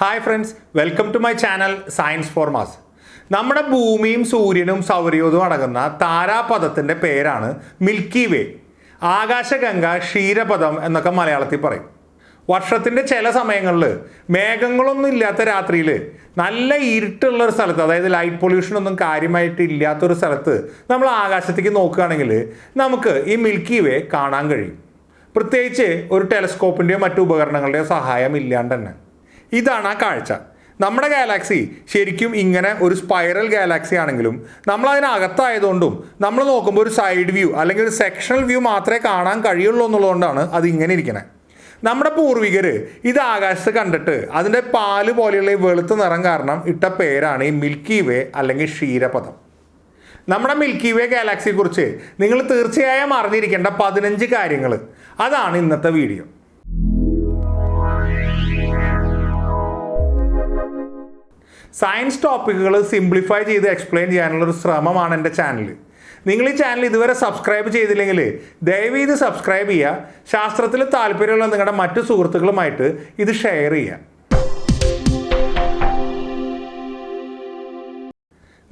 Hi friends welcome to my channel science for mass നമ്മുടെ ഭൂമിയും സൂര്യനും സൗരയോധവും അടങ്ങുന്ന താരാപഥത്തിന്റെ പേരാണ് മിൽക്കി വേ ആകാശഗംഗ ക്ഷീരപഥം എന്നൊക്കെ മലയാളത്തിൽ പറയും. വർഷത്തിന്റെ ചില സമയങ്ങളിൽ മേഘങ്ങളൊന്നും ഇല്ലാത്ത രാത്രിയിൽ നല്ല ഇരുട്ടുള്ള ഒരു സ്ഥലത്ത് അതായത് ലൈറ്റ് പൊല്യൂഷൻ ഒന്നും കാര്യമായിട്ട് ഇല്ലാത്തൊരു സ്ഥലത്ത് നമ്മൾ ആകാശത്തേക്ക് നോക്കുകയാണെങ്കിൽ നമുക്ക് ഈ മിൽക്കി വേ കാണാൻ കഴിയും. പ്രത്യേകിച്ച് ഒരു ടെലസ്കോപ്പിന്റെയോ മറ്റു ഉപകരണങ്ങളുടെയോ സഹായം ഇല്ലാണ്ട് തന്നെ. ഇതാണ് ആ കാഴ്ച. നമ്മുടെ ഗാലാക്സി ശരിക്കും ഇങ്ങനെ ഒരു സ്പൈറൽ ഗാലാക്സി ആണെങ്കിലും നമ്മൾ അതിനകത്തായതുകൊണ്ടും നമ്മൾ നോക്കുമ്പോൾ ഒരു സൈഡ് വ്യൂ അല്ലെങ്കിൽ ഒരു സെക്ഷണൽ വ്യൂ മാത്രമേ കാണാൻ കഴിയുള്ളൂ എന്നുള്ളതുകൊണ്ടാണ് അത് ഇങ്ങനെ ഇരിക്കണേ. നമ്മുടെ പൂർവികർ ഇത് ആകാശത്ത് കണ്ടിട്ട് അതിന്റെ പാൽ പോലെയുള്ള ഈ വെളുത്ത നിറം കാരണം ഇട്ട പേരാണ് ഈ മിൽക്കി വേ അല്ലെങ്കിൽ ക്ഷീരപഥം. നമ്മുടെ മിൽക്കി വേ ഗാലാക്സിയെക്കുറിച്ച് നിങ്ങൾ തീർച്ചയായും അറിഞ്ഞിരിക്കേണ്ട പതിനഞ്ച് കാര്യങ്ങൾ. അതാണ് ഇന്നത്തെ വീഡിയോ സയൻസ് ടോപ്പിക്കുകൾ സിംപ്ലിഫൈ ചെയ്ത് എക്സ്പ്ലെയിൻ ചെയ്യാനുള്ള ഒരു ശ്രമമാണ് എന്റെ ചാനൽ നിങ്ങൾ ഈ ചാനൽ ഇതുവരെ സബ്സ്ക്രൈബ് ചെയ്തില്ലെങ്കിൽ ദയവ് ഇത് സബ്സ്ക്രൈബ് ചെയ്യുക. ശാസ്ത്രത്തിൽ താല്പര്യമുള്ള നിങ്ങളുടെ മറ്റു സുഹൃത്തുക്കളുമായിട്ട് ഇത് ഷെയർ ചെയ്യുക.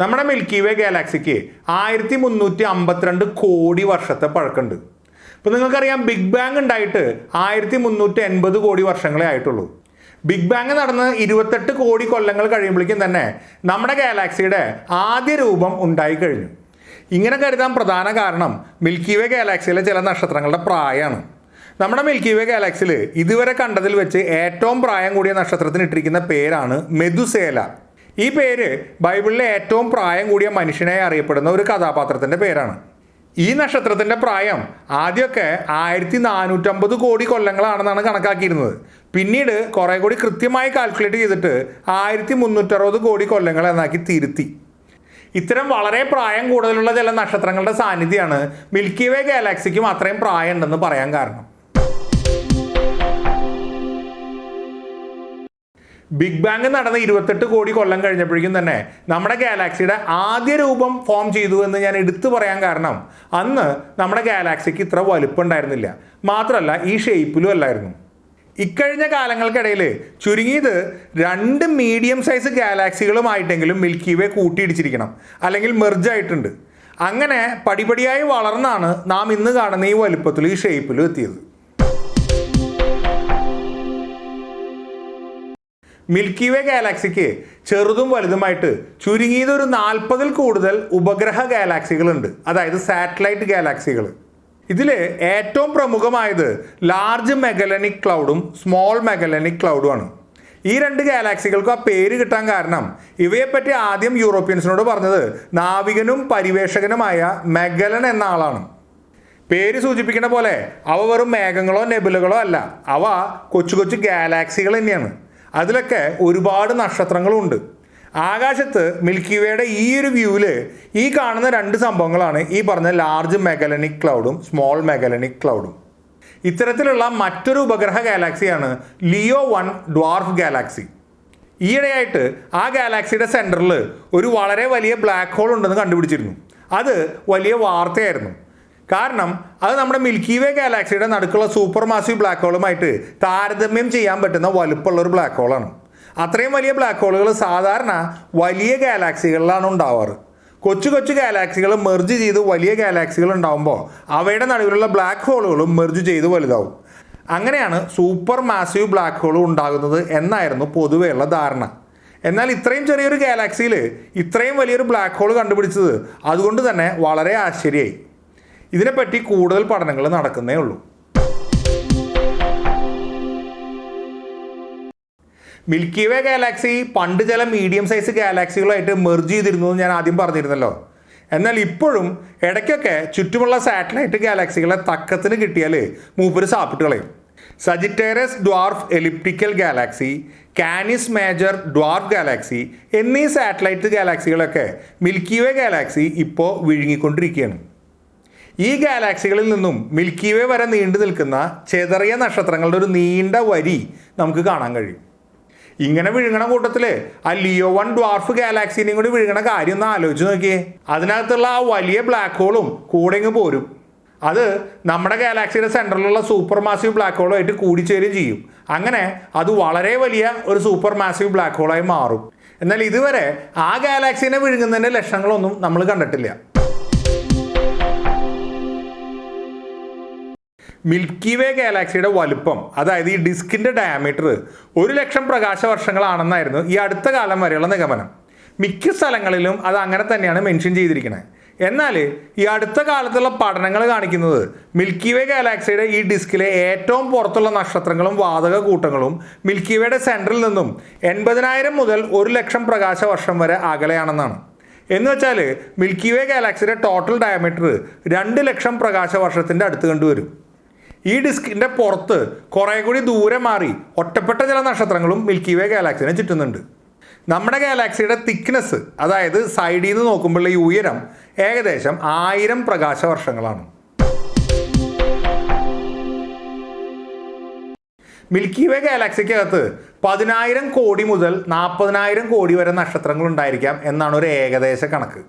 നമ്മുടെ മിൽക്കി വേ ഗാലാക്സിക്ക് ആയിരത്തി മുന്നൂറ്റി അമ്പത്തിരണ്ട് കോടി വർഷത്തെ പഴക്കമുണ്ട്. ഇപ്പം നിങ്ങൾക്കറിയാം ബിഗ് ബാങ് ഉണ്ടായിട്ട് ആയിരത്തി മുന്നൂറ്റി എൺപത് കോടി വർഷങ്ങളെ ആയിട്ടുള്ളൂ. ബിഗ് ബാങ് നടന്ന് ഇരുപത്തെട്ട് കോടി കൊല്ലങ്ങൾ കഴിയുമ്പോഴേക്കും തന്നെ നമ്മുടെ ഗാലാക്സിയുടെ ആദ്യ രൂപം ഉണ്ടായി കഴിഞ്ഞു. ഇങ്ങനെ കരുതാൻ പ്രധാന കാരണം മിൽക്കി വേ ഗാലാക്സിയിലെ ചില നക്ഷത്രങ്ങളുടെ പ്രായമാണ്. നമ്മുടെ മിൽക്കി വേ ഗാലാക്സിയിൽ ഇതുവരെ കണ്ടതിൽ വെച്ച് ഏറ്റവും പ്രായം കൂടിയ നക്ഷത്രത്തിന് ഇട്ടിരിക്കുന്ന പേരാണ് മെദുസേല ഈ പേര് ബൈബിളിലെ ഏറ്റവും പ്രായം കൂടിയ മനുഷ്യനായി അറിയപ്പെടുന്ന ഒരു കഥാപാത്രത്തിന്റെ പേരാണ്. ഈ നക്ഷത്രത്തിന്റെ പ്രായം ആദ്യമൊക്കെ ആയിരത്തി നാനൂറ്റമ്പത് കോടി കൊല്ലങ്ങളാണെന്നാണ് കണക്കാക്കിയിരുന്നത്. പിന്നീട് കുറേ കൂടി കൃത്യമായി കാൽക്കുലേറ്റ് ചെയ്തിട്ട് ആയിരത്തി മുന്നൂറ്ററുപത് കോടി കൊല്ലങ്ങൾ എന്നാക്കി തിരുത്തി. ഇത്തരം വളരെ പ്രായം കൂടുതലുള്ള ചില നക്ഷത്രങ്ങളുടെ സാന്നിധ്യമാണ് മിൽക്കി വേ ഗാലാക്സിക്കും അത്രയും പ്രായം ഉണ്ടെന്ന് പറയാൻ കാരണം. ബിഗ് ബാങ് നടന്ന ഇരുപത്തെട്ട് കോടി കൊല്ലം കഴിഞ്ഞപ്പോഴേക്കും തന്നെ നമ്മുടെ ഗാലാക്സിയുടെ ആദ്യ രൂപം ഫോം ചെയ്തു എന്ന് ഞാൻ എടുത്തു പറയാൻ കാരണം അന്ന് നമ്മുടെ ഗാലാക്സിക്ക് ഇത്ര വലുപ്പം ഉണ്ടായിരുന്നില്ല മാത്രമല്ല ഈ ഷേപ്പിലും അല്ലായിരുന്നു. ഇക്കഴിഞ്ഞ കാലങ്ങൾക്കിടയിൽ ചുരുങ്ങിയത് രണ്ട് മീഡിയം സൈസ് ഗാലാക്സികളുമായിട്ടെങ്കിലും മിൽക്കി വേ കൂട്ടിയിടിച്ചിരിക്കണം. അല്ലെങ്കിൽ മെർജായിട്ടുണ്ട് അങ്ങനെ പടിപടിയായി വളർന്നാണ് നാം ഇന്ന് കാണുന്ന ഈ വലുപ്പത്തിലും ഈ ഷേപ്പിലും എത്തിയത്. മിൽക്കി വേ ഗാലാക്സിക്ക് ചെറുതും വലുതുമായിട്ട് ചുരുങ്ങിയത് ഒരു നാൽപ്പതിൽ കൂടുതൽ ഉപഗ്രഹ ഗാലാക്സികളുണ്ട് അതായത് സാറ്റലൈറ്റ് ഗാലാക്സികൾ ഇതിൽ ഏറ്റവും പ്രമുഖമായത് ലാർജ് മെഗലനിക് ക്ലൗഡും സ്മോൾ മെഗലനിക് ക്ലൗഡുമാണ് ഈ രണ്ട് ഗാലാക്സികൾക്കും ആ പേര് കിട്ടാൻ കാരണം ഇവയെപ്പറ്റി ആദ്യം യൂറോപ്യൻസിനോട് പറഞ്ഞത് നാവികനും പരിവേഷകനുമായ മെഗലൻ എന്ന ആളാണ്. പേര് സൂചിപ്പിക്കുന്ന പോലെ അവ വെറും മേഘങ്ങളോ നെബിലുകളോ അല്ല. അവ കൊച്ചു കൊച്ചു ഗാലാക്സികൾ തന്നെയാണ്. അതിലൊക്കെ ഒരുപാട് നക്ഷത്രങ്ങളും ഉണ്ട്. ആകാശത്ത് മിൽക്കി വേയുടെ ഈ ഒരു വ്യൂവിൽ ഈ കാണുന്ന രണ്ട് സംഭവങ്ങളാണ് ഈ പറഞ്ഞ ലാർജ് മെഗലനിക് ക്ലൗഡും സ്മോൾ മെഗലനിക് ക്ലൗഡും ഇത്തരത്തിലുള്ള മറ്റൊരു ഉപഗ്രഹ ഗാലാക്സിയാണ് ലിയോ വൺ ഡ്വാർഫ് ഗാലാക്സി ഈയിടെയായിട്ട് ആ ഗാലാക്സിയുടെ സെന്ററിൽ ഒരു വളരെ വലിയ ബ്ലാക്ക് ഹോൾ ഉണ്ടെന്ന് കണ്ടുപിടിച്ചിരുന്നു. അത് വലിയ വാർത്തയായിരുന്നു. കാരണം അത് നമ്മുടെ മിൽക്കി വേ ഗാലാക്സിയുടെ നടുക്കുള്ള സൂപ്പർ മാസീവ് ബ്ലാക്ക് ഹോളുമായിട്ട് താരതമ്യം ചെയ്യാൻ പറ്റുന്ന വലുപ്പമുള്ള ഒരു ബ്ലാക്ക് ഹോളാണ് അത്രയും വലിയ ബ്ലാക്ക് ഹോളുകൾ സാധാരണ വലിയ ഗാലാക്സികളിലാണ് ഉണ്ടാവാറ്. കൊച്ചു കൊച്ചു ഗാലാക്സികൾ മെർജ് ചെയ്ത് വലിയ ഗാലാക്സികൾ ഉണ്ടാവുമ്പോൾ അവയുടെ നടുവിലുള്ള ബ്ലാക്ക് ഹോളുകളും മെർജ് ചെയ്ത് വലുതാവും. അങ്ങനെയാണ് സൂപ്പർ മാസീവ് ബ്ലാക്ക് ഹോൾ ഉണ്ടാകുന്നത് എന്നായിരുന്നു പൊതുവെയുള്ള ധാരണ. എന്നാൽ ഇത്രയും ചെറിയൊരു ഗാലാക്സിയിൽ ഇത്രയും വലിയൊരു ബ്ലാക്ക് ഹോൾ കണ്ടുപിടിച്ചത് അതുകൊണ്ട് തന്നെ വളരെ ആശ്ചര്യമായി. ഇതിനെപ്പറ്റി കൂടുതൽ പഠനങ്ങൾ നടക്കുന്നേ ഉള്ളൂ. മിൽക്കി വേ ഗാലാക്സി പണ്ട് ചില മീഡിയം സൈസ് ഗാലാക്സികളായിട്ട് മെർജ് ചെയ്തിരുന്നു എന്ന് ഞാൻ ആദ്യം പറഞ്ഞിരുന്നല്ലോ. എന്നാൽ ഇപ്പോഴും ഇടയ്ക്കൊക്കെ ചുറ്റുമുള്ള സാറ്റലൈറ്റ് ഗാലാക്സികളെ തക്കത്തിന് കിട്ടിയാൽ മൂപ്പര് സാപ്പിട്ട് കളയും. Sagittarius dwarf elliptical galaxy Canis Major dwarf galaxy എന്നീ സാറ്റലൈറ്റ് ഗാലാക്സികളൊക്കെ മിൽക്കി വേ ഗാലാക്സി ഇപ്പോൾ വിഴുങ്ങിക്കൊണ്ടിരിക്കുകയാണ്. ഈ ഗാലാക്സികളിൽ നിന്നും മിൽക്കി വേ വരെ നീണ്ടു നിൽക്കുന്ന ചെതറിയ നക്ഷത്രങ്ങളുടെ ഒരു നീണ്ട വരി നമുക്ക് കാണാൻ കഴിയും. ഇങ്ങനെ വിഴുങ്ങണ കൂട്ടത്തിൽ. ആ ലിയോ വൺ ഡ്വാർഫ് ഗാലാക്സിനെയും കൂടി വിഴുങ്ങണ കാര്യം ഒന്ന് ആലോചിച്ച് നോക്കിയേ. അതിനകത്തുള്ള ആ വലിയ ബ്ലാക്ക് ഹോളും കൂടെ ഇങ്ങ് പോരും. അത് നമ്മുടെ ഗാലാക്സിയുടെ സെന്ററിലുള്ള സൂപ്പർ മാസീവ് ബ്ലാക്ക് ഹോളുമായിട്ട് കൂടിച്ചേരുകയും ചെയ്യും. അങ്ങനെ അത് വളരെ വലിയ ഒരു സൂപ്പർ മാസീവ് ബ്ലാക്ക് ഹോളായി മാറും. എന്നാൽ ഇതുവരെ ആ ഗാലാക്സിനെ വിഴുങ്ങുന്നതിന്റെ ലക്ഷണങ്ങളൊന്നും നമ്മൾ കണ്ടിട്ടില്ല. മിൽക്കി വേ ഗാലാക്സിയുടെ വലുപ്പം അതായത് ഈ ഡിസ്കിന്റെ ഡയമീറ്റർ ഒരു ലക്ഷം പ്രകാശ വർഷങ്ങളാണെന്നായിരുന്നു ഈ അടുത്ത കാലം വരെയുള്ള നിഗമനം. മിക്ക സ്ഥലങ്ങളിലും അത് അങ്ങനെ തന്നെയാണ് മെൻഷൻ ചെയ്തിരിക്കുന്നത് എന്നാൽ ഈ അടുത്ത കാലത്തുള്ള പഠനങ്ങൾ കാണിക്കുന്നത് മിൽക്കി വേ ഗാലാക്സിയുടെ ഈ ഡിസ്കിലെ ഏറ്റവും പുറത്തുള്ള നക്ഷത്രങ്ങളും വാതക കൂട്ടങ്ങളും മിൽക്കി വേയുടെ സെന്ററിൽ നിന്നും എൺപതിനായിരം മുതൽ ഒരു ലക്ഷം പ്രകാശ വർഷം വരെ അകലെയാണെന്നാണ്. എന്ന് വെച്ചാൽ മിൽക്കി വേ ഗാലാക്സിയുടെ ടോട്ടൽ ഡയമീറ്റർ രണ്ട് ലക്ഷം പ്രകാശ വർഷത്തിന്റെ അടുത്ത് കണ്ടുവരും. ഈ ഡിസ്കിന്റെ പുറത്ത് കുറേ കൂടി ദൂരെ മാറി ഒറ്റപ്പെട്ട ചില നക്ഷത്രങ്ങളും മിൽക്കി വേ ഗാലാക്സിനെ ചുറ്റുന്നുണ്ട്. നമ്മുടെ ഗാലാക്സിയുടെ തിക്നെസ് അതായത് സൈഡിൽ നിന്ന് നോക്കുമ്പോഴുള്ള ഈ ഉയരം ഏകദേശം ആയിരം പ്രകാശ വർഷങ്ങളാണ്. മിൽക്കി വേ ഗാലാക്സിക്കകത്ത് പതിനായിരം കോടി മുതൽ നാൽപ്പതിനായിരം കോടി വരെ നക്ഷത്രങ്ങൾ ഉണ്ടായിരിക്കാം എന്നാണ് ഒരു ഏകദേശ കണക്ക്.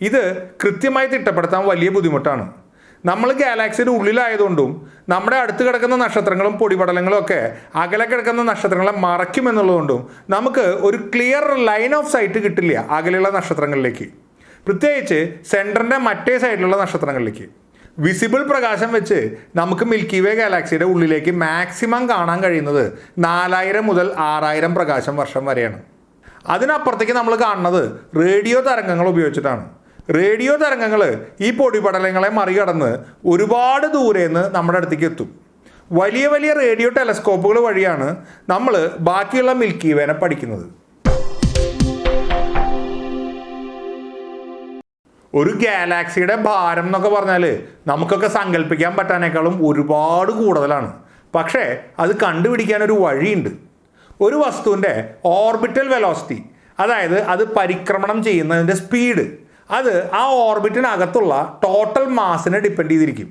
ഇത് കൃത്യമായി തിട്ടപ്പെടുത്താൻ വലിയ ബുദ്ധിമുട്ടാണ്. നമ്മൾ ഗാലാക്സിയുടെ ഉള്ളിലായതുകൊണ്ടും നമ്മുടെ അടുത്ത് കിടക്കുന്ന നക്ഷത്രങ്ങളും പൊടിപടലങ്ങളും ഒക്കെ അകലെ കിടക്കുന്ന നക്ഷത്രങ്ങളെ മറയ്ക്കുമെന്നുള്ളതുകൊണ്ടും നമുക്ക് ഒരു ക്ലിയർ ലൈൻ ഓഫ് സൈറ്റ് കിട്ടില്ല അകലെയുള്ള നക്ഷത്രങ്ങളിലേക്ക്. പ്രത്യേകിച്ച് സെന്ററിന്റെ മറ്റേ സൈഡിലുള്ള നക്ഷത്രങ്ങളിലേക്ക്. വിസിബിൾ പ്രകാശം വെച്ച് നമുക്ക് മിൽക്കി വേ ഗാലാക്സിയുടെ ഉള്ളിലേക്ക് മാക്സിമം കാണാൻ കഴിയുന്നത് നാലായിരം മുതൽ ആറായിരം പ്രകാശം വർഷം വരെയാണ്. അതിനപ്പുറത്തേക്ക് നമ്മൾ കാണുന്നത് റേഡിയോ തരംഗങ്ങൾ ഉപയോഗിച്ചിട്ടാണ്. റേഡിയോ തരംഗങ്ങൾ ഈ പൊടിപടലങ്ങളെ മറികടന്ന് ഒരുപാട് ദൂരെ നിന്ന് നമ്മുടെ അടുത്തേക്ക് എത്തും. വലിയ വലിയ റേഡിയോ ടെലസ്കോപ്പുകൾ വഴിയാണ് നമ്മൾ ബാക്കിയുള്ള മിൽക്കി വേനെ പഠിക്കുന്നത്. ഒരു ഗാലാക്സിയുടെ ഭാരം എന്നൊക്കെ പറഞ്ഞാൽ നമുക്കൊക്കെ സങ്കല്പിക്കാൻ പറ്റാനേക്കാളും ഒരുപാട് കൂടുതലാണ്. പക്ഷേ അത് കണ്ടുപിടിക്കാൻ ഒരു വഴിയുണ്ട്. ഒരു വസ്തുവിന്റെ ഓർബിറ്റൽ വെലോസിറ്റി അതായത് അത് പരിക്രമണം ചെയ്യുന്നതിന്റെ സ്പീഡ് അത് ആ ഓർബിറ്റിനകത്തുള്ള ടോട്ടൽ മാസിനെ ഡിപ്പെൻഡ് ചെയ്തിരിക്കും.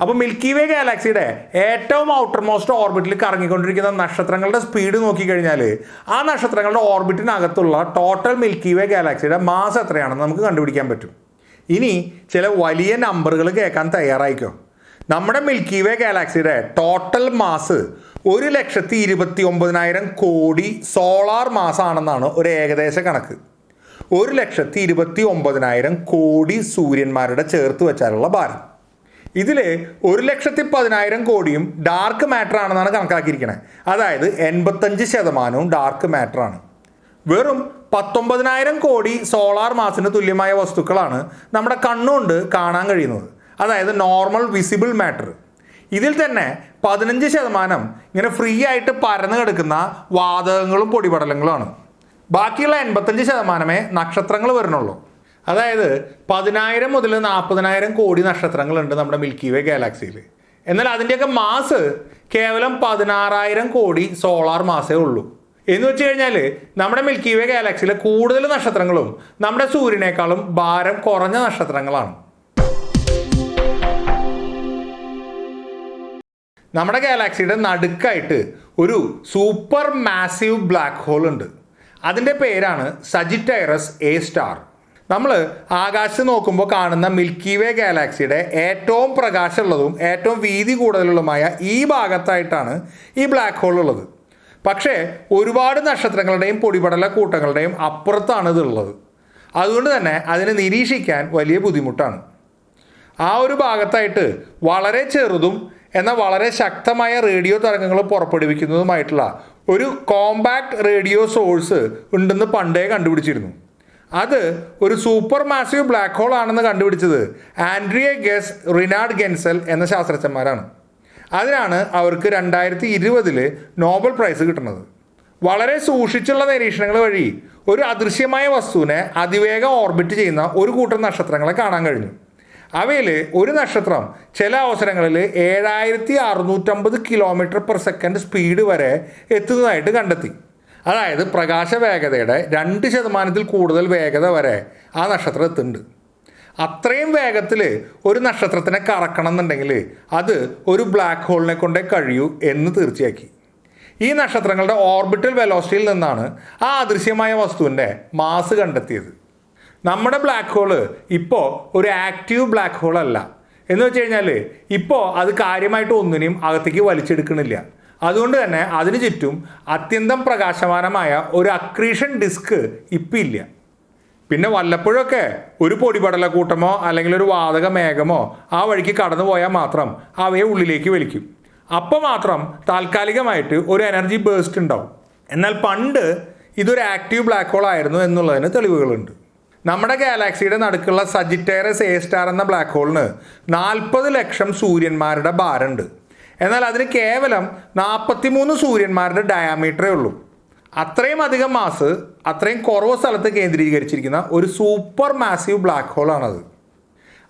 അപ്പോൾ മിൽക്കി വേ ഗാലാക്സിയുടെ ഏറ്റവും ഔട്ടർ മോസ്റ്റ് ഓർബിറ്റിൽ കറങ്ങിക്കൊണ്ടിരിക്കുന്ന നക്ഷത്രങ്ങളുടെ സ്പീഡ് നോക്കിക്കഴിഞ്ഞാൽ ആ നക്ഷത്രങ്ങളുടെ ഓർബിറ്റിനകത്തുള്ള ടോട്ടൽ മിൽക്കി വേ ഗാലാക്സിയുടെ മാസ് എത്രയാണെന്ന് നമുക്ക് കണ്ടുപിടിക്കാൻ പറ്റും. ഇനി ചില വലിയ നമ്പറുകൾ കേൾക്കാൻ തയ്യാറായിക്കോ. നമ്മുടെ മിൽക്കി വേ ഗാലാക്സിയുടെ ടോട്ടൽ മാസ് ഒരു ലക്ഷത്തി ഇരുപത്തി ഒമ്പതിനായിരം കോടി സോളാർ മാസാണെന്നാണ് ഒരു ഏകദേശ കണക്ക്. ഒരു ലക്ഷത്തി ഇരുപത്തി ഒമ്പതിനായിരം കോടി സൂര്യന്മാരുടെ ചേർത്ത് വെച്ചാലുള്ള ഭാരം. ഇതിൽ ഒരു ലക്ഷത്തി പതിനായിരം കോടിയും ഡാർക്ക് മാറ്റർ ആണെന്നാണ് കണക്കാക്കിയിരിക്കുന്നത് അതായത് എൺപത്തഞ്ച് ശതമാനവും ഡാർക്ക് മാറ്റർ ആണ്. വെറും പത്തൊമ്പതിനായിരം കോടി സോളാർ മാസിന് തുല്യമായ വസ്തുക്കളാണ് നമ്മുടെ കണ്ണുകൊണ്ട് കാണാൻ കഴിയുന്നത്. അതായത് നോർമൽ വിസിബിൾ മാറ്റർ ഇതിൽ തന്നെ പതിനഞ്ച് ശതമാനം ഇങ്ങനെ ഫ്രീ ആയിട്ട് പരന്നു കിടക്കുന്ന വാതകങ്ങളും പൊടിപടലങ്ങളുമാണ് ബാക്കിയുള്ള എൺപത്തഞ്ച് ശതമാനമേ നക്ഷത്രങ്ങൾ വരുന്നുള്ളൂ. അതായത് പതിനായിരം മുതൽ നാൽപ്പതിനായിരം കോടി നക്ഷത്രങ്ങളുണ്ട് നമ്മുടെ മിൽക്കി വേ ഗാലാക്സിയിൽ. എന്നാൽ അതിന്റെയൊക്കെ മാസ് കേവലം പതിനാറായിരം കോടി സോളാർ മാസേ ഉള്ളൂ. എന്ന് വെച്ച് കഴിഞ്ഞാൽ നമ്മുടെ മിൽക്കി വേ ഗാലാക്സിയിലെ കൂടുതൽ നക്ഷത്രങ്ങളും നമ്മുടെ സൂര്യനേക്കാളും ഭാരം കുറഞ്ഞ നക്ഷത്രങ്ങളാണ്. നമ്മുടെ ഗാലാക്സിയുടെ നടുക്കായിട്ട് ഒരു സൂപ്പർ മാസീവ് ബ്ലാക്ക് ഹോൾ ഉണ്ട് അതിന്റെ പേരാണ് സജിറ്റൈറസ് എ സ്റ്റാർ നമ്മൾ ആകാശത്ത് നോക്കുമ്പോൾ കാണുന്ന മിൽക്കി വേ ഗാലാക്സിയുടെ ഏറ്റവും പ്രകാശമുള്ളതും ഏറ്റവും വീതി കൂടുതലുള്ളതുമായ ഈ ഭാഗത്തായിട്ടാണ് ഈ ബ്ലാക്ക് ഹോൾ ഉള്ളത്. പക്ഷേ ഒരുപാട് നക്ഷത്രങ്ങളുടെയും പൊടിപടല കൂട്ടങ്ങളുടെയും അപ്പുറത്താണ് ഇതുള്ളത് അതുകൊണ്ട് തന്നെ അതിനെ നിരീക്ഷിക്കാൻ വലിയ ബുദ്ധിമുട്ടാണ്. ആ ഒരു ഭാഗത്തായിട്ട് വളരെ ചെറുതും എന്നാൽ വളരെ ശക്തമായ റേഡിയോ തരംഗങ്ങൾ പുറപ്പെടുവിക്കുന്നതുമായിട്ടുള്ള ഒരു കോമ്പാക്ട് റേഡിയോ സോഴ്സ് ഉണ്ടെന്ന് പണ്ടേ കണ്ടുപിടിച്ചിരുന്നു. അത് ഒരു സൂപ്പർ മാസീവ് ബ്ലാക്ക് ഹോൾ ആണെന്ന് കണ്ടുപിടിച്ചത് ആൻഡ്രിയ ഗെസ് റിനാർഡ് ഗെൻസൽ എന്ന ശാസ്ത്രജ്ഞന്മാരാണ്. അതിനാണ് അവർക്ക് രണ്ടായിരത്തി ഇരുപതിൽ നോബൽ പ്രൈസ് കിട്ടുന്നത്. വളരെ സൂക്ഷിച്ചുള്ള നിരീക്ഷണങ്ങൾ വഴി ഒരു അദൃശ്യമായ വസ്തുവിനെ അതിവേഗം ഓർബിറ്റ് ചെയ്യുന്ന ഒരു കൂട്ടം നക്ഷത്രങ്ങളെ കാണാൻ കഴിഞ്ഞു. അവയിൽ ഒരു നക്ഷത്രം ചില അവസരങ്ങളിൽ ഏഴായിരത്തി അറുന്നൂറ്റമ്പത് കിലോമീറ്റർ പെർ സെക്കൻഡ് സ്പീഡ് വരെ എത്തുന്നതായിട്ട് കണ്ടെത്തി. അതായത് പ്രകാശ വേഗതയുടെ രണ്ട് ശതമാനത്തിൽ കൂടുതൽ വേഗത വരെ ആ നക്ഷത്രം എത്തുന്നുണ്ട്. അത്രയും വേഗത്തിൽ ഒരു നക്ഷത്രത്തിനെ കറക്കണം എന്നുണ്ടെങ്കിൽ അത് ഒരു ബ്ലാക്ക് ഹോളിനെ കൊണ്ടേ കഴിയൂ എന്ന് തീർച്ചയാക്കി. ഈ നക്ഷത്രങ്ങളുടെ ഓർബിറ്റൽ വെലോസിറ്റിയിൽ നിന്നാണ് ആ അദൃശ്യമായ വസ്തുവിന്റെ മാസ് കണ്ടെത്തിയത്. നമ്മുടെ ബ്ലാക്ക് ഹോൾ ഇപ്പോൾ ഒരു ആക്റ്റീവ് ബ്ലാക്ക് ഹോൾ അല്ല. എന്ന് വെച്ച് കഴിഞ്ഞാൽ ഇപ്പോൾ അത് കാര്യമായിട്ട് ഒന്നിനെയും അകത്തേക്ക് വലിച്ചെടുക്കണില്ല. അതുകൊണ്ട് തന്നെ അതിന് ചുറ്റും അത്യന്തം പ്രകാശമാനമായ ഒരു അക്രീഷൻ ഡിസ്ക് ഇപ്പം ഇല്ല. പിന്നെ വല്ലപ്പോഴൊക്കെ ഒരു പൊടിപടല കൂട്ടമോ അല്ലെങ്കിൽ ഒരു വാതക മേഘമോ ആ വഴിക്ക് കടന്നു പോയാൽ മാത്രം അവയെ ഉള്ളിലേക്ക് വലിക്കും. അപ്പോൾ മാത്രം താൽക്കാലികമായിട്ട് ഒരു എനർജി ബേസ്റ്റ് ഉണ്ടാവും. എന്നാൽ പണ്ട് ഇതൊരു ആക്റ്റീവ് ബ്ലാക്ക് ഹോൾ ആയിരുന്നു എന്നുള്ളതിന് തെളിവുകളുണ്ട്. നമ്മുടെ ഗാലാക്സിയുടെ നടുക്കുള്ള സജിറ്റേറസ് എ സ്റ്റാർ എന്ന ബ്ലാക്ക് ഹോളിന് നാൽപ്പത് ലക്ഷം സൂര്യന്മാരുടെ ഭാരമുണ്ട്. എന്നാൽ അതിന് കേവലം നാൽപ്പത്തിമൂന്ന് സൂര്യന്മാരുടെ ഡയാമീറ്ററേ ഉള്ളൂ. അത്രയും അധികം മാസ് അത്രയും കുറവ് സ്ഥലത്ത് കേന്ദ്രീകരിച്ചിരിക്കുന്ന ഒരു സൂപ്പർ മാസീവ് ബ്ലാക്ക് ഹോളാണത്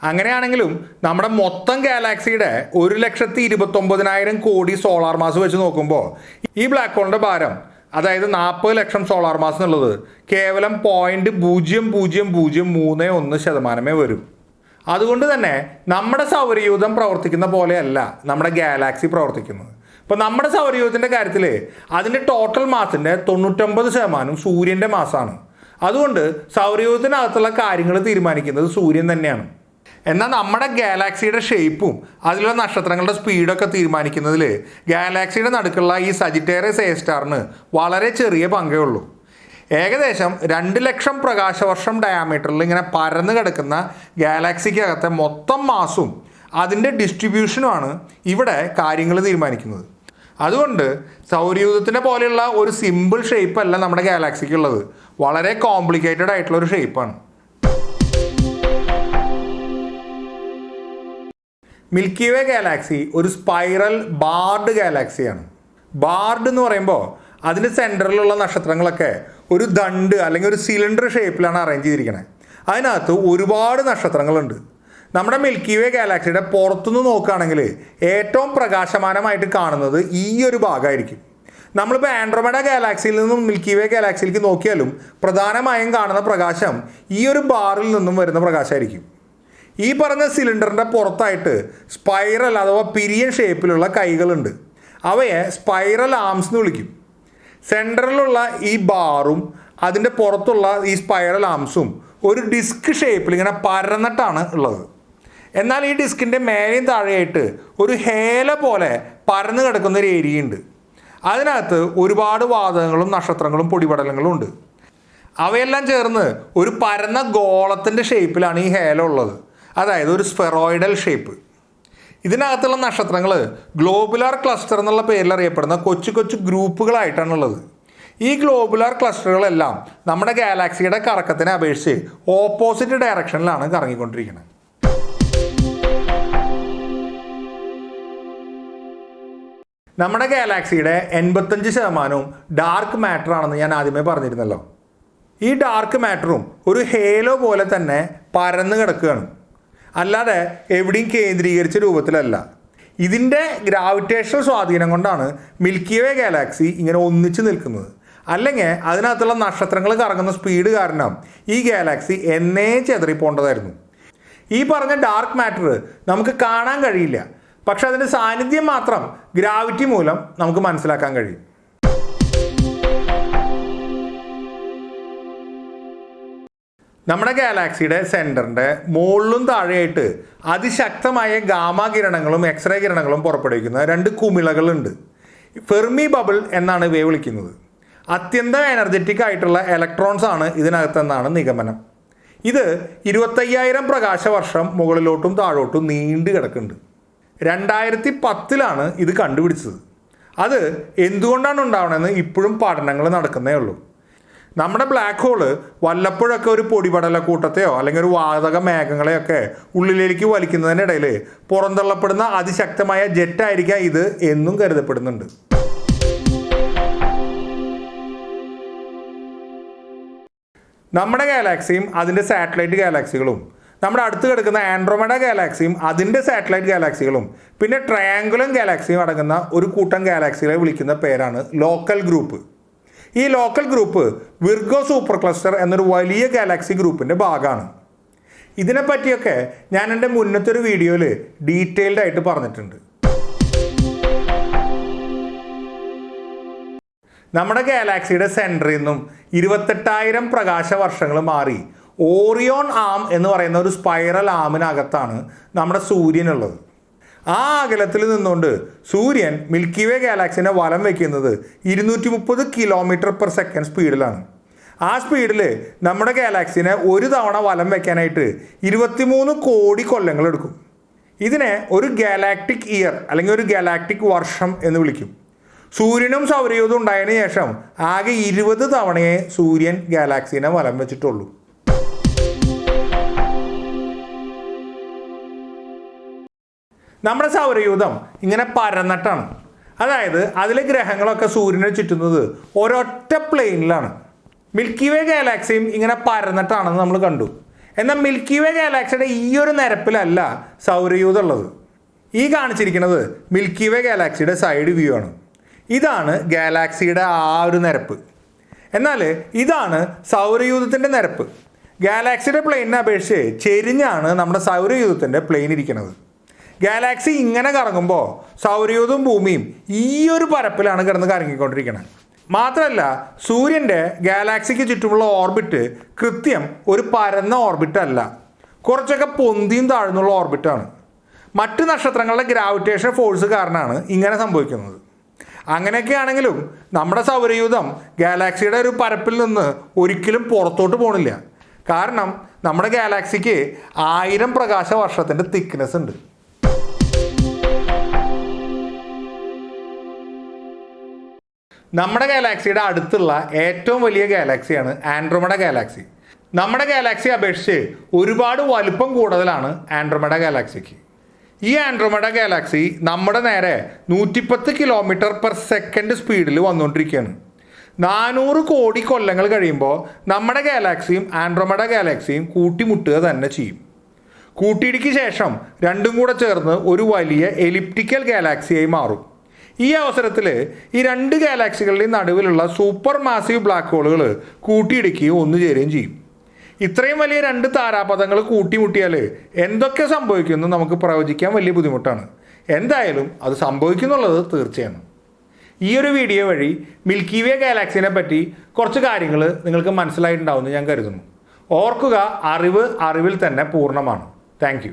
അങ്ങനെയാണെങ്കിലും നമ്മുടെ മൊത്തം ഗാലാക്സിയുടെ ഒരു ലക്ഷത്തി ഇരുപത്തൊമ്പതിനായിരം കോടി സോളാർ മാസ് വെച്ച് നോക്കുമ്പോൾ ഈ ബ്ലാക്ക് ഹോളിന്റെ ഭാരം അതായത് നാൽപ്പത് ലക്ഷം സോളാർ മാസ് എന്നുള്ളത് കേവലം പോയിന്റ് പൂജ്യം പൂജ്യം പൂജ്യം മൂന്ന് ഒന്ന് ശതമാനമേ വരും. അതുകൊണ്ട് തന്നെ നമ്മുടെ സൗരയൂഥം പ്രവർത്തിക്കുന്ന പോലെയല്ല നമ്മുടെ ഗാലാക്സി പ്രവർത്തിക്കുന്നത്. ഇപ്പോൾ നമ്മുടെ സൗരയൂഥത്തിന്റെ കാര്യത്തിൽ അതിന്റെ ടോട്ടൽ മാസിന്റെ തൊണ്ണൂറ്റൊമ്പത് ശതമാനം സൂര്യന്റെ മാസമാണ് അതുകൊണ്ട് സൗരയൂഥത്തിനകത്തുള്ള കാര്യങ്ങൾ തീരുമാനിക്കുന്നത് സൂര്യൻ തന്നെയാണ്. എന്നാൽ നമ്മുടെ ഗാലാക്സിയുടെ ഷേപ്പും അതിലുള്ള നക്ഷത്രങ്ങളുടെ സ്പീഡൊക്കെ തീരുമാനിക്കുന്നതിൽ ഗാലാക്സിയുടെ നടുക്കുള്ള ഈ സജിറ്റേറിയസ് എ സ്റ്റാറിന് വളരെ ചെറിയ പങ്കേ ഉള്ളൂ. ഏകദേശം രണ്ട് ലക്ഷം പ്രകാശവർഷം ഡയാമീറ്ററിൽ ഇങ്ങനെ പരന്ന് കിടക്കുന്ന ഗാലാക്സിക്കകത്തെ മൊത്തം മാസും അതിന്റെ ഡിസ്ട്രിബ്യൂഷനുമാണ് ഇവിടെ കാര്യങ്ങൾ തീരുമാനിക്കുന്നത്. അതുകൊണ്ട് സൗരയൂഥത്തിനെ പോലെയുള്ള ഒരു സിമ്പിൾ ഷേപ്പ് അല്ല നമ്മുടെ ഗാലാക്സിക്കുള്ളത്. വളരെ കോംപ്ലിക്കേറ്റഡ് ആയിട്ടുള്ള ഒരു ഷേപ്പാണ് മിൽക്കി വേ ഗാലാക്സി ഒരു സ്പൈറൽ ബാർഡ് ഗാലാക്സിയാണ് ബാർഡ് എന്ന് പറയുമ്പോൾ അതിന്റെ സെന്ററിലുള്ള നക്ഷത്രങ്ങളൊക്കെ ഒരു ദണ്ട് അല്ലെങ്കിൽ ഒരു സിലിണ്ടർ ഷേപ്പിലാണ് അറേഞ്ച് ചെയ്തിരിക്കുന്നത് അതിനകത്ത് ഒരുപാട് നക്ഷത്രങ്ങളുണ്ട്. നമ്മുടെ മിൽക്കി വേ ഗാലാക്സിയുടെ പുറത്തുനിന്ന് നോക്കുകയാണെങ്കിൽ ഏറ്റവും പ്രകാശമാനമായിട്ട് കാണുന്നത് ഈ ഒരു ഭാഗമായിരിക്കും. നമ്മളിപ്പോൾ ആൻഡ്രോമഡ ഗാലാക്സിയിൽ നിന്നും മിൽക്കി വേ ഗാലാക്സിയിലേക്ക് നോക്കിയാലും പ്രധാനമായും കാണുന്ന പ്രകാശം ഈ ഒരു ബാറിൽ നിന്നും വരുന്ന പ്രകാശമായിരിക്കും. ഈ പറഞ്ഞ സിലിണ്ടറിന്റെ പുറത്തായിട്ട് സ്പൈറൽ അഥവാ പിരിയൻ ഷേപ്പിലുള്ള കൈകളുണ്ട്. അവയെ സ്പൈറൽ ആംസ് എന്ന് വിളിക്കും. സെന്ററിലുള്ള ഈ ബാറും അതിന്റെ പുറത്തുള്ള ഈ സ്പൈറൽ ആംസും ഒരു ഡിസ്ക് ഷേപ്പിൽ ഇങ്ങനെ പരന്നിട്ടാണ് ഉള്ളത്. എന്നാൽ ഈ ഡിസ്കിന്റെ മേലെയും താഴെയായിട്ട് ഒരു ഹേല പോലെ പരന്നു കിടക്കുന്ന ഒരു ഏരിയ ഉണ്ട് അതിനകത്ത് ഒരുപാട് വാതകങ്ങളും നക്ഷത്രങ്ങളും പൊടിപടലങ്ങളും ഉണ്ട്. അവയെല്ലാം ചേർന്ന് ഒരു പരന്ന ഗോളത്തിന്റെ ഷേപ്പിലാണ് ഈ ഹേല ഉള്ളത്. അതായത് ഒരു സ്ഫെറോയിഡൽ ഷേപ്പ് ഇതിനകത്തുള്ള നക്ഷത്രങ്ങൾ ഗ്ലോബുലാർ ക്ലസ്റ്റർ എന്നുള്ള പേരിൽ അറിയപ്പെടുന്ന കൊച്ചു കൊച്ചു ഗ്രൂപ്പുകളായിട്ടാണുള്ളത്. ഈ ഗ്ലോബുലാർ ക്ലസ്റ്ററുകളെല്ലാം നമ്മുടെ ഗാലാക്സിയുടെ കറക്കത്തിനെ അപേക്ഷിച്ച് ഓപ്പോസിറ്റ് ഡയറക്ഷനിലാണ് കറങ്ങിക്കൊണ്ടിരിക്കുന്നത് നമ്മുടെ ഗാലാക്സിയുടെ എൺപത്തഞ്ച് ശതമാനവും ഡാർക്ക് മാറ്റർ ആണെന്ന് ഞാൻ ആദ്യമേ പറഞ്ഞിരുന്നല്ലോ. ഈ ഡാർക്ക് മാറ്ററും ഒരു ഹേലോ പോലെ തന്നെ പരന്നു കിടക്കുകയാണ്. അല്ലാതെ എവിടെയും കേന്ദ്രീകരിച്ച രൂപത്തിലല്ല. ഇതിന്റെ ഗ്രാവിറ്റേഷണൽ സ്വാധീനം കൊണ്ടാണ് മിൽക്കി വേ ഗാലാക്സി ഇങ്ങനെ ഒന്നിച്ച് നിൽക്കുന്നത്. അല്ലെങ്കിൽ അതിനകത്തുള്ള നക്ഷത്രങ്ങൾ കറങ്ങുന്ന സ്പീഡ് കാരണം ഈ ഗാലാക്സി എന്നേ ചെതറിപ്പോണ്ടതായിരുന്നു. ഈ പറഞ്ഞ ഡാർക്ക് മാറ്റർ നമുക്ക് കാണാൻ കഴിയില്ല. പക്ഷെ അതിന്റെ സാന്നിധ്യം മാത്രം ഗ്രാവിറ്റി മൂലം നമുക്ക് മനസ്സിലാക്കാൻ കഴിയും. നമ്മുടെ ഗാലാക്സിയുടെ സെന്ററിന്റെ മുകളിലും താഴെയായിട്ട് അതിശക്തമായ ഗാമ കിരണങ്ങളും എക്സ്റേ കിരണങ്ങളും പുറപ്പെടുവിക്കുന്ന രണ്ട് കുമിളകളുണ്ട്. ഫെർമി ബബിൾ എന്നാണ് ഇവയെ വിളിക്കുന്നത്. അത്യന്തം എനർജറ്റിക് ആയിട്ടുള്ള ഇലക്ട്രോൺസ് ആണ് ഇതിനകത്തെന്നാണ് നിഗമനം. ഇത് ഇരുപത്തയ്യായിരം പ്രകാശ വർഷം മുകളിലോട്ടും താഴോട്ടും നീണ്ടു കിടക്കുന്നുണ്ട്. രണ്ടായിരത്തി പത്തിലാണ് ഇത് കണ്ടുപിടിച്ചത്. അത് എന്തുകൊണ്ടാണ് ഉണ്ടാവണമെന്ന് ഇപ്പോഴും പഠനങ്ങൾ നടക്കുന്നേ ഉള്ളൂ. നമ്മുടെ ബ്ലാക്ക് ഹോൾ വല്ലപ്പോഴൊക്കെ ഒരു പൊടിപടല കൂട്ടത്തെയോ അല്ലെങ്കിൽ ഒരു വാതക മേഘങ്ങളെയൊക്കെ ഉള്ളിലേക്ക് വലിക്കുന്നതിനിടയിൽ പുറന്തള്ളപ്പെടുന്ന അതിശക്തമായ ജെറ്റായിരിക്കാം ഇത് എന്നും കരുതപ്പെടുന്നുണ്ട്. നമ്മുടെ ഗാലാക്സിയും അതിന്റെ സാറ്റലൈറ്റ് ഗാലാക്സികളും നമ്മുടെ അടുത്ത് കിടക്കുന്ന ആൻഡ്രോമഡ ഗാലാക്സിയും അതിന്റെ സാറ്റലൈറ്റ് ഗാലാക്സികളും പിന്നെ ട്രയാങ്കുലം ഗാലാക്സിയും അടങ്ങുന്ന ഒരു കൂട്ടം ഗാലാക്സികളെ വിളിക്കുന്ന പേരാണ് ലോക്കൽ ഗ്രൂപ്പ് ഈ local group Virgo super cluster എന്നൊരു വലിയ ഗാലാക്സി ഗ്രൂപ്പിന്റെ ഭാഗമാണ് ഇതിനെപ്പറ്റിയൊക്കെ ഞാൻ എന്റെ മുന്നത്തെ ഒരു വീഡിയോയിൽ ഡീറ്റെയിൽഡ് ആയിട്ട് പറഞ്ഞിട്ടുണ്ട്. നമ്മുടെ ഗാലാക്സിയുടെ സെന്ററിൽ നിന്നും ഇരുപത്തെട്ടായിരം പ്രകാശ വർഷങ്ങൾ മാറി. ഓറിയോൺ ആം എന്ന് പറയുന്ന ഒരു സ്പൈറൽ ആമിനകത്താണ് നമ്മുടെ സൂര്യനുള്ളത് ആ അകലത്തിൽ നിന്നുകൊണ്ട് സൂര്യൻ മിൽക്കി വേ ഗാലാക്സിനെ വലം വയ്ക്കുന്നത് ഇരുന്നൂറ്റി മുപ്പത് കിലോമീറ്റർ പെർ സെക്കൻഡ് സ്പീഡിലാണ്. ആ സ്പീഡിൽ നമ്മുടെ ഗാലാക്സിനെ ഒരു തവണ വലം വയ്ക്കാനായിട്ട് ഇരുപത്തിമൂന്ന് കോടി കൊല്ലങ്ങൾ എടുക്കും. ഇതിനെ ഒരു ഗാലാക്ടിക് ഇയർ അല്ലെങ്കിൽ ഒരു ഗാലാക്ടിക് വർഷം എന്ന് വിളിക്കും. സൂര്യനും സൗരയൂഥം ഉണ്ടായതിനു ശേഷം ആകെ ഇരുപത് തവണയെ സൂര്യൻ ഗാലാക്സിനെ വലം വെച്ചിട്ടുള്ളൂ. നമ്മുടെ സൗരയൂഥം ഇങ്ങനെ പരന്നിട്ടാണ്. അതായത് അതിലെ ഗ്രഹങ്ങളൊക്കെ സൂര്യനെ ചുറ്റുന്നത് ഒരൊറ്റ പ്ലെയിനിലാണ്. മിൽക്കി വേ ഗാലാക്സിയും ഇങ്ങനെ പരന്നിട്ടാണെന്ന് നമ്മൾ കണ്ടു. എന്നാൽ മിൽക്കി വേ ഗാലാക്സിയുടെ ഈ ഒരു നിരപ്പിലല്ല സൗരയൂഥം ഉള്ളത്. ഈ കാണിച്ചിരിക്കുന്നത് മിൽക്കി വേ ഗാലാക്സിയുടെ സൈഡ് വ്യൂ ആണ്. ഇതാണ് ഗാലാക്സിയുടെ ആ ഒരു നിരപ്പ്. എന്നാൽ ഇതാണ് സൗരയൂഥത്തിന്റെ നിരപ്പ്. ഗാലാക്സിയുടെ പ്ലെയിനിനെ അപേക്ഷിച്ച് ചെരിഞ്ഞാണ് നമ്മുടെ സൗരയൂഥത്തിന്റെ പ്ലെയിൻ ഇരിക്കുന്നത്. ഗാലാക്സി ഇങ്ങനെ കറങ്ങുമ്പോൾ സൗരയൂഥവും ഭൂമിയും ഈ ഒരു പരപ്പിലാണ് കിടന്ന് കറങ്ങിക്കൊണ്ടിരിക്കുന്നത് മാത്രമല്ല സൂര്യന്റെ ഗാലാക്സിക്ക് ചുറ്റുമുള്ള ഓർബിറ്റ് കൃത്യം ഒരു പരന്ന ഓർബിറ്റ് അല്ല. കുറച്ചൊക്കെ പൊന്തിയും താഴ്ന്നുള്ള ഓർബിറ്റാണ് മറ്റ് നക്ഷത്രങ്ങളുടെ ഗ്രാവിറ്റേഷൻ ഫോഴ്സ് കാരണമാണ് ഇങ്ങനെ സംഭവിക്കുന്നത്. അങ്ങനെയൊക്കെ ആണെങ്കിലും നമ്മുടെ സൗരയൂഥം ഗാലാക്സിയുടെ ഒരു പരപ്പിൽ നിന്ന് ഒരിക്കലും പുറത്തോട്ട് പോകണില്ല കാരണം നമ്മുടെ ഗാലാക്സിക്ക് ആയിരം പ്രകാശ വർഷത്തിന്റെ തിക്നെസ് ഉണ്ട്. നമ്മുടെ ഗാലാക്സിയുടെ അടുത്തുള്ള ഏറ്റവും വലിയ ഗാലാക്സിയാണ് ആൻഡ്രോമഡ ഗാലാക്സി. നമ്മുടെ ഗാലാക്സിയെ അപേക്ഷിച്ച് ഒരുപാട് വലുപ്പം കൂടുതലാണ് ആൻഡ്രോമഡ ഗാലാക്സിക്ക്. ഈ ആൻഡ്രോമഡ ഗാലാക്സി നമ്മുടെ നേരെ നൂറ്റിപ്പത്ത് കിലോമീറ്റർ പെർ സെക്കൻഡ് സ്പീഡിൽ വന്നുകൊണ്ടിരിക്കുകയാണ്. നാനൂറ് കോടി കൊല്ലങ്ങൾ കഴിയുമ്പോൾ നമ്മുടെ ഗാലാക്സിയും ആൻഡ്രോമഡ ഗാലാക്സിയും കൂട്ടിമുട്ടുക തന്നെ ചെയ്യും. കൂട്ടിയിടിക്ക് ശേഷം രണ്ടും കൂടെ ചേർന്ന് ഒരു വലിയ എലിപ്റ്റിക്കൽ ഗാലാക്സിയായി മാറും. ഈ അവസരത്തിൽ ഈ രണ്ട് ഗാലാക്സികളുടെയും നടുവിലുള്ള സൂപ്പർ മാസീവ് ബ്ലാക്ക് ഹോളുകൾ കൂട്ടിയിടിക്കുകയും ഒന്നു ചേരുകയും ചെയ്യും. ഇത്രയും വലിയ രണ്ട് താരാപഥങ്ങൾ കൂട്ടിമുട്ടിയാൽ എന്തൊക്കെ സംഭവിക്കുമെന്ന് നമുക്ക് പ്രവചിക്കാൻ വലിയ ബുദ്ധിമുട്ടാണ്. എന്തായാലും അത് സംഭവിക്കുന്നുള്ളത് തീർച്ചയാണ്. ഈ ഒരു വീഡിയോ വഴി മിൽക്കി വേ ഗാലാക്സിനെ പറ്റി കുറച്ച് കാര്യങ്ങൾ നിങ്ങൾക്ക് മനസ്സിലായിട്ടുണ്ടാവുമെന്ന് ഞാൻ കരുതുന്നു. ഓർക്കുക അറിവ് അറിവിൽ തന്നെ പൂർണമാണ്. താങ്ക്